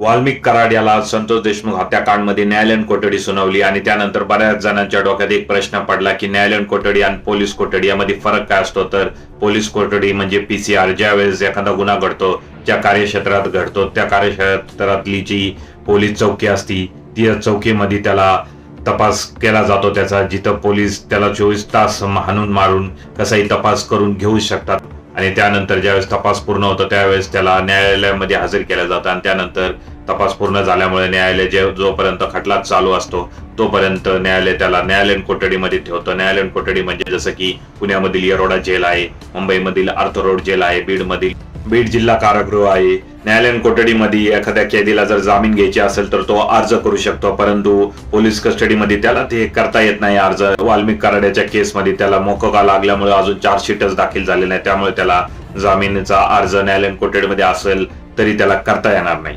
वाल्मिक कराड याला संतोष देशमुख हत्याकांडमध्ये न्यायालयीन कोठडी सुनावली आणि त्यानंतर बऱ्याच जणांच्या डोक्यात एक प्रश्न पडला की न्यायालयीन कोठडी आणि पोलीस कोठडी यामध्ये फरक काय असतो? तर पोलीस कोठडी म्हणजे पीसीआर ज्या वेळेस एखादा गुन्हा घडतो ज्या कार्यक्षेत्रात घडतो त्या कार्यक्षेत्रातली जी पोलीस चौकी असती ती चौकीमध्ये त्याला तपास केला जातो. त्याचा जिथं पोलीस त्याला चोवीस तास हाणून मारून कसाही तपास करून घेऊ शकतात. आणि त्यानंतर ज्यावेळेस तपास पूर्ण होतो त्यावेळेस त्याला न्यायालयामध्ये हजर केलं जातं. आणि त्यानंतर तपास पूर्ण झाल्यामुळे न्यायालय जे जोपर्यंत खटला चालू असतो तोपर्यंत न्यायालय त्याला न्यायालयीन कोठडीमध्ये ठेवतं. न्यायालयीन कोठडी म्हणजे जसं की पुण्यामधील येरोडा जेल आहे मुंबईमधील अर्थ रोड जेल आहे बीडमधील बीड जिल्हा कारागृह आहे. न्यायालयीन कोठडीमध्ये एखाद्या कैदीला जर जामीन घ्यायची असेल तर तो अर्ज करू शकतो परंतु पोलीस कस्टडीमध्ये त्याला ते करता येत नाही अर्ज. वाल्मिक कराड्याच्या केसमध्ये त्याला मोकोका लागल्यामुळे अजून चार्जशीटच दाखल झाले नाही त्यामुळे त्याला जामिनीचा अर्ज न्यायालयीन कोठडीमध्ये असेल तरी त्याला करता येणार नाही.